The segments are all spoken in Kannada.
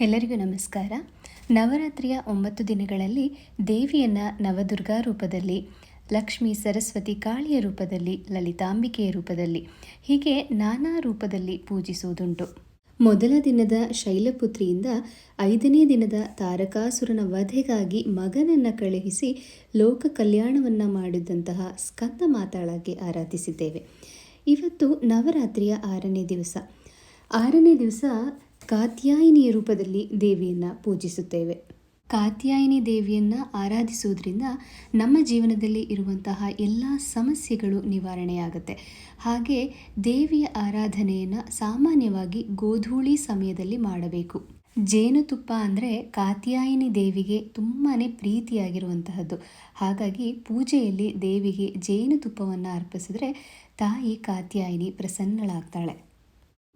ಎಲ್ಲರಿಗೂ ನಮಸ್ಕಾರ. ನವರಾತ್ರಿಯ ಒಂಬತ್ತು ದಿನಗಳಲ್ಲಿ ದೇವಿಯನ್ನು ನವದುರ್ಗಾ ರೂಪದಲ್ಲಿ, ಲಕ್ಷ್ಮಿ ಸರಸ್ವತಿ ಕಾಳಿಯ ರೂಪದಲ್ಲಿ, ಲಲಿತಾಂಬಿಕೆಯ ರೂಪದಲ್ಲಿ, ಹೀಗೆ ನಾನಾ ರೂಪದಲ್ಲಿ ಪೂಜಿಸುವುದುಂಟು. ಮೊದಲ ದಿನದ ಶೈಲಪುತ್ರಿಯಿಂದ ಐದನೇ ದಿನದ ತಾರಕಾಸುರನ ವಧೆಗಾಗಿ ಮಗನನ್ನು ಕಳುಹಿಸಿ ಲೋಕ ಕಲ್ಯಾಣವನ್ನು ಮಾಡಿದಂತಹ ಸ್ಕಂದ ಮಾತಾಳಾಗಿ ಆರಾಧಿಸಿದ್ದೇವೆ. ಇವತ್ತು ನವರಾತ್ರಿಯ ಆರನೇ ದಿವಸ. ಆರನೇ ದಿವಸ ಕಾತ್ಯಾಯಿನಿಯ ರೂಪದಲ್ಲಿ ದೇವಿಯನ್ನು ಪೂಜಿಸುತ್ತೇವೆ. ಕಾತ್ಯಾಯಿನಿ ದೇವಿಯನ್ನು ಆರಾಧಿಸುವುದರಿಂದ ನಮ್ಮ ಜೀವನದಲ್ಲಿ ಇರುವಂತಹ ಎಲ್ಲ ಸಮಸ್ಯೆಗಳು ನಿವಾರಣೆಯಾಗುತ್ತೆ. ಹಾಗೆ ದೇವಿಯ ಆರಾಧನೆಯನ್ನು ಸಾಮಾನ್ಯವಾಗಿ ಗೋಧೂಳಿ ಸಮಯದಲ್ಲಿ ಮಾಡಬೇಕು. ಜೇನುತುಪ್ಪ ಅಂದರೆ ಕಾತ್ಯಾಯಿನಿ ದೇವಿಗೆ ತುಂಬಾ ಪ್ರೀತಿಯಾಗಿರುವಂತಹದ್ದು. ಹಾಗಾಗಿ ಪೂಜೆಯಲ್ಲಿ ದೇವಿಗೆ ಜೇನುತುಪ್ಪವನ್ನು ಅರ್ಪಿಸಿದ್ರೆ ತಾಯಿ ಕಾತ್ಯಾಯಿನಿ ಪ್ರಸನ್ನಳಾಗ್ತಾಳೆ.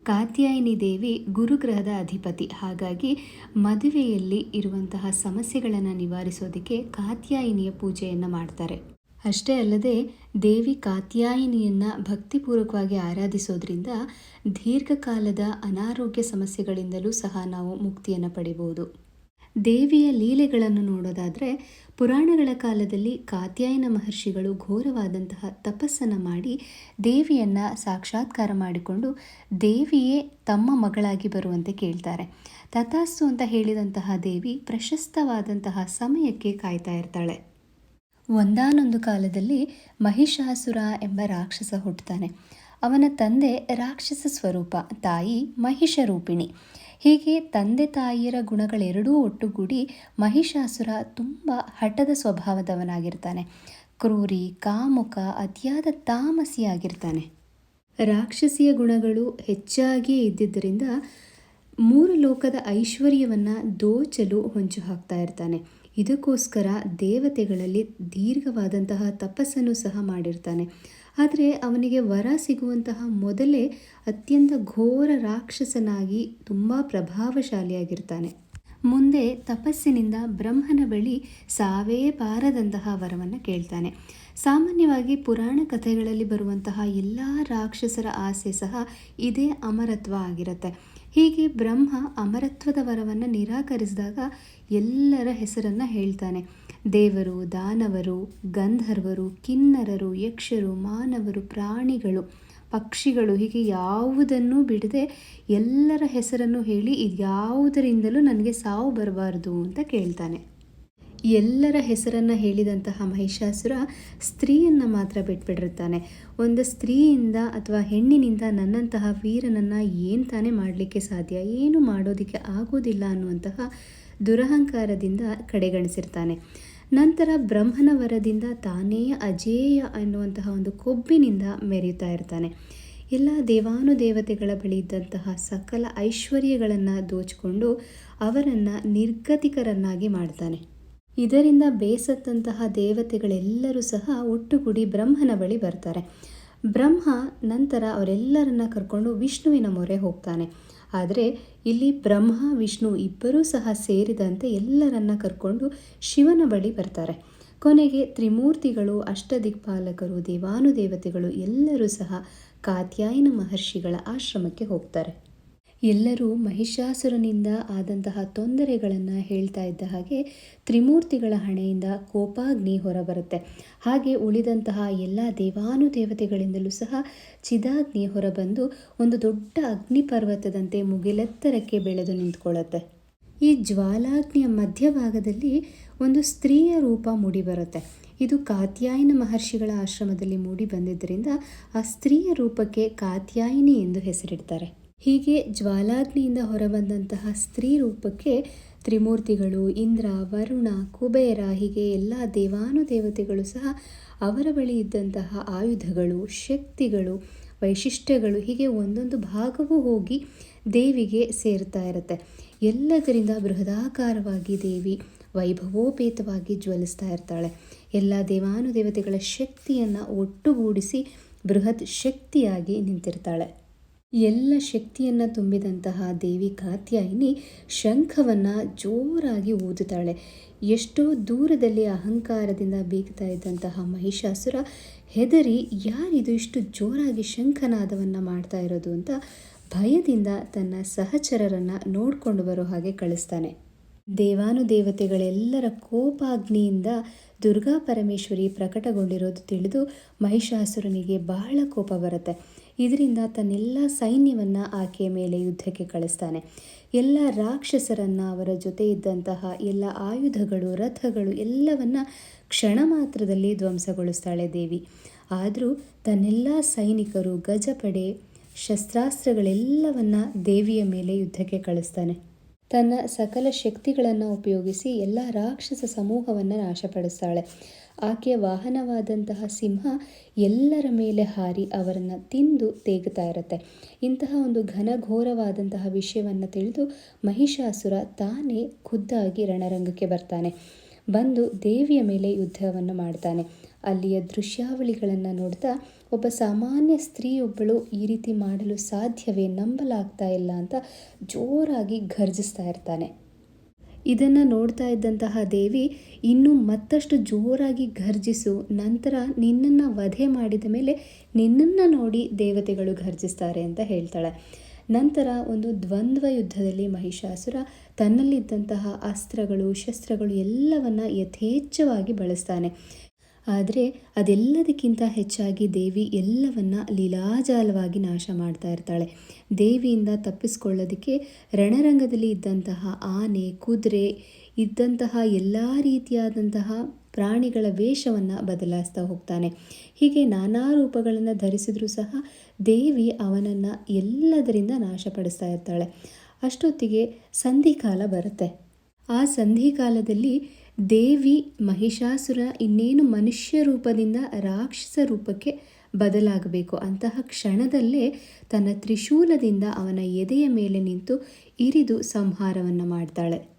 ಕಾತ್ಯಾಯಿನಿ ದೇವಿ ಗುರುಗ್ರಹದ ಅಧಿಪತಿ. ಹಾಗಾಗಿ ಮದುವೆಯಲ್ಲಿ ಇರುವಂತಹ ಸಮಸ್ಯೆಗಳನ್ನು ನಿವಾರಿಸೋದಕ್ಕೆ ಕಾತ್ಯಾಯಿನಿಯ ಪೂಜೆಯನ್ನು ಮಾಡ್ತಾರೆ. ಅಷ್ಟೇ ಅಲ್ಲದೆ ದೇವಿ ಕಾತ್ಯಾಯಿನಿಯನ್ನು ಭಕ್ತಿಪೂರ್ವಕವಾಗಿ ಆರಾಧಿಸೋದ್ರಿಂದ ದೀರ್ಘಕಾಲದ ಅನಾರೋಗ್ಯ ಸಮಸ್ಯೆಗಳಿಂದಲೂ ಸಹ ನಾವು ಮುಕ್ತಿಯನ್ನು ಪಡಿಬೋದು. ದೇವಿಯ ಲೀಲೆಗಳನ್ನು ನೋಡೋದಾದರೆ ಪುರಾಣಗಳ ಕಾಲದಲ್ಲಿ ಕಾತ್ಯಾಯನ ಮಹರ್ಷಿಗಳು ಘೋರವಾದಂತಹ ತಪಸ್ಸನ್ನು ಮಾಡಿ ದೇವಿಯನ್ನು ಸಾಕ್ಷಾತ್ಕಾರ ಮಾಡಿಕೊಂಡು ದೇವಿಯೇ ತಮ್ಮ ಮಗಳಾಗಿ ಬರುವಂತೆ ಕೇಳ್ತಾರೆ. ತಥಾಸ್ತು ಅಂತ ಹೇಳಿದಂತಹ ದೇವಿ ಪ್ರಶಸ್ತವಾದಂತಹ ಸಮಯಕ್ಕೆ ಕಾಯ್ತಾ ಇರ್ತಾಳೆ. ಒಂದಾನೊಂದು ಕಾಲದಲ್ಲಿ ಮಹಿಷಾಸುರ ಎಂಬ ರಾಕ್ಷಸ ಹುಟ್ಟುತ್ತಾನೆ ಅವನ ತಂದೆ ರಾಕ್ಷಸ ಸ್ವರೂಪ, ತಾಯಿ ಮಹಿಷ ರೂಪಿಣಿ ಹೀಗೆ ತಂದೆ ತಾಯಿಯರ ಗುಣಗಳೆರಡೂ ಒಟ್ಟುಗೂಡಿ ಮಹಿಷಾಸುರ ತುಂಬ ಹಠದ ಸ್ವಭಾವದವನಾಗಿರ್ತಾನೆ. ಕ್ರೂರಿ, ಕಾಮುಕ, ಅತಿಯಾದ ತಾಮಸಿಯಾಗಿರ್ತಾನೆ. ರಾಕ್ಷಸಿಯ ಗುಣಗಳು ಹೆಚ್ಚಾಗಿಯೇ ಇದ್ದಿದ್ದರಿಂದ ಮೂರು ಲೋಕದ ಐಶ್ವರ್ಯವನ್ನು ದೋಚಲು ಹೊಂಚು ಹಾಕ್ತಾ ಇರ್ತಾನೆ. ಇದಕ್ಕೋಸ್ಕರ ದೇವತೆಗಳಲ್ಲಿ ದೀರ್ಘವಾದಂತಹ ತಪಸ್ಸನ್ನು ಸಹ ಮಾಡಿರ್ತಾನೆ. ಆದರೆ ಅವನಿಗೆ ವರ ಸಿಗುವಂತಹ ಮೊದಲೇ ಅತ್ಯಂತ ಘೋರ ರಾಕ್ಷಸನಾಗಿ ತುಂಬ ಪ್ರಭಾವಶಾಲಿಯಾಗಿರ್ತಾನೆ. ಮುಂದೆ ತಪಸ್ಸಿನಿಂದ ಬ್ರಹ್ಮನ ಬಳಿ ಸಾವೇ ಬಾರದಂತಹ ವರವನ್ನು ಕೇಳ್ತಾನೆ. ಸಾಮಾನ್ಯವಾಗಿ ಪುರಾಣ ಕಥೆಗಳಲ್ಲಿ ಬರುವಂತಹ ಎಲ್ಲ ರಾಕ್ಷಸರ ಆಸೆ ಸಹ ಇದೇ ಅಮರತ್ವ ಆಗಿರುತ್ತೆ. ಹೀಗೆ ಬ್ರಹ್ಮ ಅಮರತ್ವದ ವರವನ್ನು ನಿರಾಕರಿಸಿದಾಗ ಎಲ್ಲರ ಹೆಸರನ್ನು ಹೇಳ್ತಾನೆ. ದೇವರು, ದಾನವರು, ಗಂಧರ್ವರು, ಕಿನ್ನರರು, ಯಕ್ಷರು, ಮಾನವರು, ಪ್ರಾಣಿಗಳು, ಪಕ್ಷಿಗಳು ಹೀಗೆ ಯಾವುದನ್ನು ಬಿಡದೆ ಎಲ್ಲರ ಹೆಸರನ್ನು ಹೇಳಿ ಇದ್ಯಾವುದರಿಂದಲೂ ನನಗೆ ಸಾವು ಬರಬಾರ್ದು ಅಂತ ಕೇಳ್ತಾನೆ. ಎಲ್ಲರ ಹೆಸರನ್ನು ಹೇಳಿದಂತಹ ಮಹಿಷಾಸುರ ಸ್ತ್ರೀಯನ್ನು ಮಾತ್ರ ಬಿಟ್ಬಿಟ್ಟಿರ್ತಾನೆ. ಒಂದು ಸ್ತ್ರೀಯಿಂದ ಅಥವಾ ಹೆಣ್ಣಿನಿಂದ ನನ್ನಂತಹ ವೀರನನ್ನು ಏನು ತಾನೇ ಮಾಡಲಿಕ್ಕೆ ಸಾಧ್ಯ? ಏನು ಮಾಡೋದಕ್ಕೆ ಆಗೋದಿಲ್ಲ ಅನ್ನುವಂತಹ ದುರಹಂಕಾರದಿಂದ ಕಡೆಗಣಿಸಿರ್ತಾನೆ. ನಂತರ ಬ್ರಹ್ಮನ ವರದಿಂದ ತಾನೇ ಅಜೇಯ ಅನ್ನುವಂತಹ ಒಂದು ಕೊಬ್ಬಿನಿಂದ ಮೆರೆಯುತ್ತಾ ಇರ್ತಾನೆ. ಎಲ್ಲ ದೇವಾನುದೇವತೆಗಳ ಬಳಿ ಇದ್ದಂತಹ ಸಕಲ ಐಶ್ವರ್ಯಗಳನ್ನು ದೋಚಿಕೊಂಡು ಅವರನ್ನು ನಿರ್ಗತಿಕರನ್ನಾಗಿ ಮಾಡ್ತಾನೆ. ಇದರಿಂದ ಬೇಸತ್ತಂತಹ ದೇವತೆಗಳೆಲ್ಲರೂ ಸಹ ಒಟ್ಟುಗೂಡಿ ಬ್ರಹ್ಮನ ಬಳಿ ಬರ್ತಾರೆ. ಬ್ರಹ್ಮ ನಂತರ ಅವರೆಲ್ಲರನ್ನ ಕರ್ಕೊಂಡು ವಿಷ್ಣುವಿನ ಮೊರೆ ಹೋಗ್ತಾನೆ. ಆದರೆ ಇಲ್ಲಿ ಬ್ರಹ್ಮ, ವಿಷ್ಣು ಇಬ್ಬರೂ ಸಹ ಸೇರಿದಂತೆ ಎಲ್ಲರನ್ನ ಕರ್ಕೊಂಡು ಶಿವನ ಬಳಿ ಬರ್ತಾರೆ. ಕೊನೆಗೆ ತ್ರಿಮೂರ್ತಿಗಳು, ಅಷ್ಟದಿಕ್ಪಾಲಕರು, ದೇವಾನುದೇವತೆಗಳು ಎಲ್ಲರೂ ಸಹ ಕಾತ್ಯಾಯನ ಮಹರ್ಷಿಗಳ ಆಶ್ರಮಕ್ಕೆ ಹೋಗ್ತಾರೆ. ಎಲ್ಲರೂ ಮಹಿಷಾಸುರನಿಂದ ಆದಂತಹ ತೊಂದರೆಗಳನ್ನು ಹೇಳ್ತಾ ಇದ್ದ ಹಾಗೆ ತ್ರಿಮೂರ್ತಿಗಳ ಹಣೆಯಿಂದ ಕೋಪಾಗ್ನಿ ಹೊರಬರುತ್ತೆ. ಹಾಗೆ ಉಳಿದಂತಹ ಎಲ್ಲ ದೇವಾನುದೇವತೆಗಳಿಂದಲೂ ಸಹ ಚಿದಾಗ್ನಿ ಹೊರಬಂದು ಒಂದು ದೊಡ್ಡ ಅಗ್ನಿ ಪರ್ವತದಂತೆ ಮುಗಿಲೆತ್ತರಕ್ಕೆ ಬೆಳೆದು ನಿಂತ್ಕೊಳ್ಳುತ್ತೆ. ಈ ಜ್ವಾಲಾಗ್ನಿಯ ಮಧ್ಯಭಾಗದಲ್ಲಿ ಒಂದು ಸ್ತ್ರೀಯ ರೂಪ ಮೂಡಿಬರುತ್ತೆ. ಇದು ಕಾತ್ಯಾಯನ ಮಹರ್ಷಿಗಳ ಆಶ್ರಮದಲ್ಲಿ ಮೂಡಿ ಬಂದಿದ್ದರಿಂದ ಆ ಸ್ತ್ರೀಯ ರೂಪಕ್ಕೆ ಕಾತ್ಯಾಯಿನಿ ಎಂದು ಹೆಸರಿಡ್ತಾರೆ. ಹೀಗೆ ಜ್ವಾಲಾಗ್ನಿಯಿಂದ ಹೊರಬಂದಂತಹ ಸ್ತ್ರೀ ರೂಪಕ್ಕೆ ತ್ರಿಮೂರ್ತಿಗಳು ಇಂದ್ರ, ವರುಣ, ಕುಬೇರ ಹೀಗೆ ಎಲ್ಲ ದೇವಾನುದೇವತೆಗಳು ಸಹ ಅವರ ಬಳಿ ಇದ್ದಂತಹ ಆಯುಧಗಳು, ಶಕ್ತಿಗಳು, ವೈಶಿಷ್ಟ್ಯಗಳು ಹೀಗೆ ಒಂದೊಂದು ಭಾಗವೂ ಹೋಗಿ ದೇವಿಗೆ ಸೇರ್ತಾ ಇರುತ್ತೆ. ಎಲ್ಲದರಿಂದ ಬೃಹದಾಕಾರವಾಗಿ ದೇವಿ ವೈಭವೋಪೇತವಾಗಿ ಜ್ವಲಿಸ್ತಾ ಇರ್ತಾಳೆ. ಎಲ್ಲ ದೇವಾನುದೇವತೆಗಳ ಶಕ್ತಿಯನ್ನು ಒಟ್ಟುಗೂಡಿಸಿ ಬೃಹತ್ ಶಕ್ತಿಯಾಗಿ ನಿಂತಿರ್ತಾಳೆ. ಎಲ್ಲ ಶಕ್ತಿಯನ್ನು ತುಂಬಿದಂತಹ ದೇವಿ ಕಾತ್ಯಾಯಿನಿ ಶಂಖವನ್ನು ಜೋರಾಗಿ ಊದುತ್ತಾಳೆ. ಎಷ್ಟೋ ದೂರದಲ್ಲಿ ಅಹಂಕಾರದಿಂದ ಬೀಗ್ತಾ ಇದ್ದಂತಹ ಮಹಿಷಾಸುರ ಹೆದರಿ, ಯಾರಿದು ಇಷ್ಟು ಜೋರಾಗಿ ಶಂಖನಾದವನ್ನು ಮಾಡ್ತಾ ಇರೋದು ಅಂತ ಭಯದಿಂದ ತನ್ನ ಸಹಚರರನ್ನು ನೋಡಿಕೊಂಡು ಬರೋ ಹಾಗೆ ಕಳಿಸ್ತಾನೆ. ದೇವಾನುದೇವತೆಗಳೆಲ್ಲರ ಕೋಪಾಗ್ನಿಯಿಂದ ದುರ್ಗಾ ಪರಮೇಶ್ವರಿ ಪ್ರಕಟಗೊಂಡಿರೋದು ತಿಳಿದು ಮಹಿಷಾಸುರನಿಗೆ ಬಹಳ ಕೋಪ ಬರುತ್ತೆ. ಇದರಿಂದ ತನ್ನೆಲ್ಲ ಸೈನ್ಯವನ್ನು ಆಕೆಯ ಮೇಲೆ ಯುದ್ಧಕ್ಕೆ ಕಳಿಸ್ತಾನೆ. ಎಲ್ಲ ರಾಕ್ಷಸರನ್ನು ಅವರ ಜೊತೆ ಇದ್ದಂತಹ ಎಲ್ಲ ಆಯುಧಗಳು, ರಥಗಳು ಎಲ್ಲವನ್ನ ಕ್ಷಣ ಮಾತ್ರದಲ್ಲಿ ಧ್ವಂಸಗೊಳಿಸ್ತಾಳೆ ದೇವಿ. ಆದರೂ ತನ್ನೆಲ್ಲ ಸೈನಿಕರು, ಗಜಪಡೆ, ಶಸ್ತ್ರಾಸ್ತ್ರಗಳೆಲ್ಲವನ್ನ ದೇವಿಯ ಮೇಲೆ ಯುದ್ಧಕ್ಕೆ ಕಳಿಸ್ತಾನೆ. ತನ್ನ ಸಕಲ ಶಕ್ತಿಗಳನ್ನು ಉಪಯೋಗಿಸಿ ಎಲ್ಲ ರಾಕ್ಷಸ ಸಮೂಹವನ್ನು ನಾಶಪಡಿಸ್ತಾಳೆ. ಆಕೆಯ ವಾಹನವಾದಂತಹ ಸಿಂಹ ಎಲ್ಲರ ಮೇಲೆ ಹಾರಿ ಅವರನ್ನು ತಿಂದು ತೇಗುತ್ತಾ ಇರುತ್ತೆ. ಇಂತಹ ಒಂದು ಘನಘೋರವಾದಂತಹ ವಿಷಯವನ್ನು ತಿಳಿದು ಮಹಿಷಾಸುರ ತಾನೇ ಖುದ್ದಾಗಿ ರಣರಂಗಕ್ಕೆ ಬರ್ತಾನೆ. ಬಂದು ದೇವಿಯ ಮೇಲೆ ಯುದ್ಧವನ್ನು ಮಾಡ್ತಾನೆ. ಅಲ್ಲಿಯ ದೃಶ್ಯಾವಳಿಗಳನ್ನು ನೋಡ್ತಾ ಒಬ್ಬ ಸಾಮಾನ್ಯ ಸ್ತ್ರೀಯೊಬ್ಬಳು ಈ ರೀತಿ ಮಾಡಲು ಸಾಧ್ಯವೇ ನಂಬಲಾಗ್ತಾ ಇಲ್ಲ ಅಂತ ಜೋರಾಗಿ ಘರ್ಜಿಸ್ತಾ ಇರ್ತಾನೆ. ಇದನ್ನು ನೋಡ್ತಾ ಇದ್ದಂತಹ ದೇವಿ ಇನ್ನೂ ಮತ್ತಷ್ಟು ಜೋರಾಗಿ ಘರ್ಜಿಸು ನಂತರ ನಿನ್ನನ್ನು ವಧೆ ಮಾಡಿದ ಮೇಲೆ ನಿನ್ನನ್ನು ನೋಡಿ ದೇವತೆಗಳು ಘರ್ಜಿಸ್ತಾರೆ ಅಂತ ಹೇಳ್ತಾಳೆ. ನಂತರ ಒಂದು ದ್ವಂದ್ವ ಯುದ್ಧದಲ್ಲಿ ಮಹಿಷಾಸುರ ತನ್ನಲ್ಲಿದ್ದಂತಹ ಅಸ್ತ್ರಗಳು ಶಸ್ತ್ರಗಳು ಎಲ್ಲವನ್ನ ಯಥೇಚ್ಛವಾಗಿ ಬಳಸ್ತಾನೆ. ಆದರೆ ಅದೆಲ್ಲದಕ್ಕಿಂತ ಹೆಚ್ಚಾಗಿ ದೇವಿ ಎಲ್ಲವನ್ನ ಲೀಲಾಜಾಲವಾಗಿ ನಾಶ ಮಾಡ್ತಾ ಇರ್ತಾಳೆ. ದೇವಿಯಿಂದ ತಪ್ಪಿಸ್ಕೊಳ್ಳೋದಕ್ಕೆ ರಣರಂಗದಲ್ಲಿ ಇದ್ದಂತಹ ಆನೆ, ಕುದುರೆ, ಇದ್ದಂತಹ ಎಲ್ಲ ರೀತಿಯಾದಂತಹ ಪ್ರಾಣಿಗಳ ವೇಷವನ್ನು ಬದಲಾಯಿಸ್ತಾ ಹೋಗ್ತಾನೆ. ಹೀಗೆ ನಾನಾ ರೂಪಗಳನ್ನು ಧರಿಸಿದರೂ ಸಹ ದೇವಿ ಅವನನ್ನು ಎಲ್ಲದರಿಂದ ನಾಶಪಡಿಸ್ತಾ ಇರ್ತಾಳೆ. ಅಷ್ಟೊತ್ತಿಗೆ ಸಂಧಿಕಾಲ ಬರುತ್ತೆ. ಆ ಸಂಧಿಕಾಲದಲ್ಲಿ ದೇವಿ ಮಹಿಷಾಸುರ ಇನ್ನೇನು ಮನುಷ್ಯ ರೂಪದಿಂದ ರಾಕ್ಷಸ ರೂಪಕ್ಕೆ ಬದಲಾಗಬೇಕು. ಅಂತಹ ಕ್ಷಣದಲ್ಲೇ ತನ್ನ ತ್ರಿಶೂಲದಿಂದ ಅವನ ಎದೆಯ ಮೇಲೆ ನಿಂತು ಇರಿದು ಸಂಹಾರವನ್ನು ಮಾಡ್ತಾಳೆ.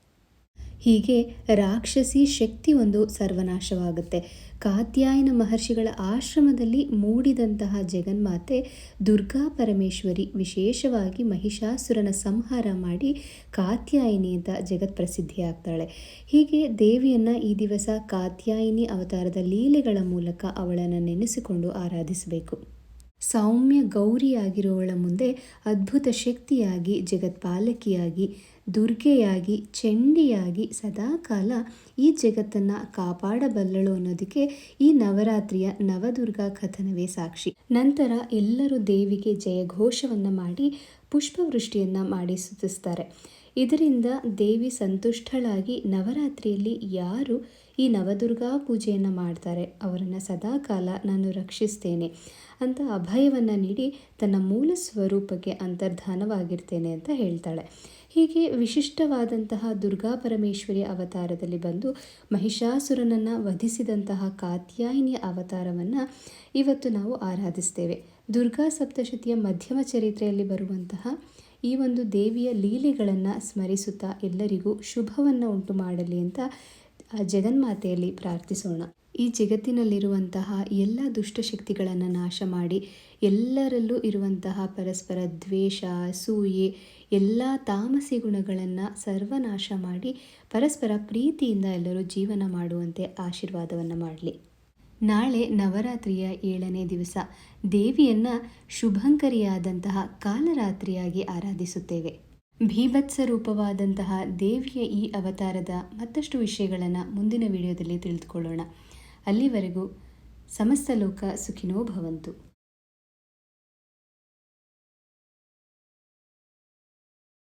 ಹೀಗೆ ರಾಕ್ಷಸಿ ಶಕ್ತಿ ಒಂದು ಸರ್ವನಾಶವಾಗುತ್ತೆ. ಕಾತ್ಯಾಯನ ಮಹರ್ಷಿಗಳ ಆಶ್ರಮದಲ್ಲಿ ಮೂಡಿದಂತಹ ಜಗನ್ಮಾತೆ ದುರ್ಗಾ ಪರಮೇಶ್ವರಿ ವಿಶೇಷವಾಗಿ ಮಹಿಷಾಸುರನ ಸಂಹಾರ ಮಾಡಿ ಕಾತ್ಯಾಯಿನಿ ಅಂತ ಜಗತ್ ಪ್ರಸಿದ್ಧಿಯಾಗ್ತಾಳೆ ಹೀಗೆ ದೇವಿಯನ್ನು ಈ ದಿವಸ ಕಾತ್ಯಾಯಿನಿ ಅವತಾರದ ಲೀಲೆಗಳ ಮೂಲಕ ಅವಳನ್ನು ನೆನೆಸಿಕೊಂಡು ಆರಾಧಿಸಬೇಕು. ಸೌಮ್ಯ ಗೌರಿಯಾಗಿರುವವಳ ಮುಂದೆ ಅದ್ಭುತ ಶಕ್ತಿಯಾಗಿ, ಜಗತ್ಪಾಲಕಿಯಾಗಿ, ದುರ್ಗೆಯಾಗಿ, ಚಂಡಿಯಾಗಿ ಸದಾಕಾಲ ಈ ಜಗತ್ತನ್ನು ಕಾಪಾಡಬಲ್ಲಳು ಅನ್ನೋದಕ್ಕೆ ಈ ನವರಾತ್ರಿಯ ನವದುರ್ಗಾ ಕಥನವೇ ಸಾಕ್ಷಿ. ನಂತರ ಎಲ್ಲರೂ ದೇವಿಗೆ ಜಯಘೋಷವನ್ನು ಮಾಡಿ ಪುಷ್ಪವೃಷ್ಟಿಯನ್ನು ಮಾಡಿ ಸುತ್ತಿಸ್ತಾರೆ. ಇದರಿಂದ ದೇವಿ ಸಂತುಷ್ಟಳಾಗಿ ನವರಾತ್ರಿಯಲ್ಲಿ ಯಾರು ಈ ನವದುರ್ಗಾ ಪೂಜೆಯನ್ನು ಮಾಡ್ತಾರೆ. ಅವರನ್ನು ಸದಾಕಾಲ ನಾನು ರಕ್ಷಿಸ್ತೇನೆ. ಅಂತ ಅಭಯವನ್ನು ನೀಡಿ ತನ್ನ ಮೂಲ ಸ್ವರೂಪಕ್ಕೆ ಅಂತರ್ಧಾನವಾಗಿರ್ತೇನೆ ಅಂತ ಹೇಳ್ತಾಳೆ. ಹೀಗೆ ವಿಶಿಷ್ಟವಾದಂತಹ ದುರ್ಗಾ ಪರಮೇಶ್ವರಿ ಅವತಾರದಲ್ಲಿ ಬಂದು ಮಹಿಷಾಸುರನನ್ನು ವಧಿಸಿದಂತಹ ಕಾತ್ಯಾಯಿನಿಯ ಅವತಾರವನ್ನು ಇವತ್ತು ನಾವು ಆರಾಧಿಸ್ತೇವೆ. ದುರ್ಗಾ ಸಪ್ತಶತಿಯ ಮಧ್ಯಮ ಚರಿತ್ರೆಯಲ್ಲಿ ಬರುವಂತಹ ಈ ಒಂದು ದೇವಿಯ ಲೀಲೆಗಳನ್ನು ಸ್ಮರಿಸುತ್ತಾ ಎಲ್ಲರಿಗೂ ಶುಭವನ್ನು ಉಂಟು ಮಾಡಲಿ ಅಂತ ಜಗನ್ಮಾತೆಯಲ್ಲಿ ಪ್ರಾರ್ಥಿಸೋಣ. ಈ ಜಗತ್ತಿನಲ್ಲಿರುವಂತಹ ಎಲ್ಲ ದುಷ್ಟಶಕ್ತಿಗಳನ್ನು ನಾಶ ಮಾಡಿ, ಎಲ್ಲರಲ್ಲೂ ಇರುವಂತಹ ಪರಸ್ಪರ ದ್ವೇಷ, ಸೂಯೆ, ಎಲ್ಲ ತಾಮಸಿ ಗುಣಗಳನ್ನು ಸರ್ವನಾಶ ಮಾಡಿ, ಪರಸ್ಪರ ಪ್ರೀತಿಯಿಂದ ಎಲ್ಲರೂ ಜೀವನ ಮಾಡುವಂತೆ ಆಶೀರ್ವಾದವನ್ನು ಮಾಡಲಿ. ನಾಳೆ ನವರಾತ್ರಿಯ ಏಳನೇ ದಿವಸ ದೇವಿಯನ್ನು ಶುಭಂಕರಿಯಾದಂತಹ ಕಾಲರಾತ್ರಿಯಾಗಿ ಆರಾಧಿಸುತ್ತೇವೆ. ಭೀಭತ್ಸ ರೂಪವಾದಂತಹ ದೇವಿಯ ಈ ಅವತಾರದ ಮತ್ತಷ್ಟು ವಿಷಯಗಳನ್ನು ಮುಂದಿನ ವಿಡಿಯೋದಲ್ಲಿ ತಿಳಿದುಕೊಳ್ಳೋಣ. ಅಲ್ಲಿವರೆಗೂ ಸಮಸ್ತ ಲೋಕ ಸುಖಿನೋ ಭವಂತು.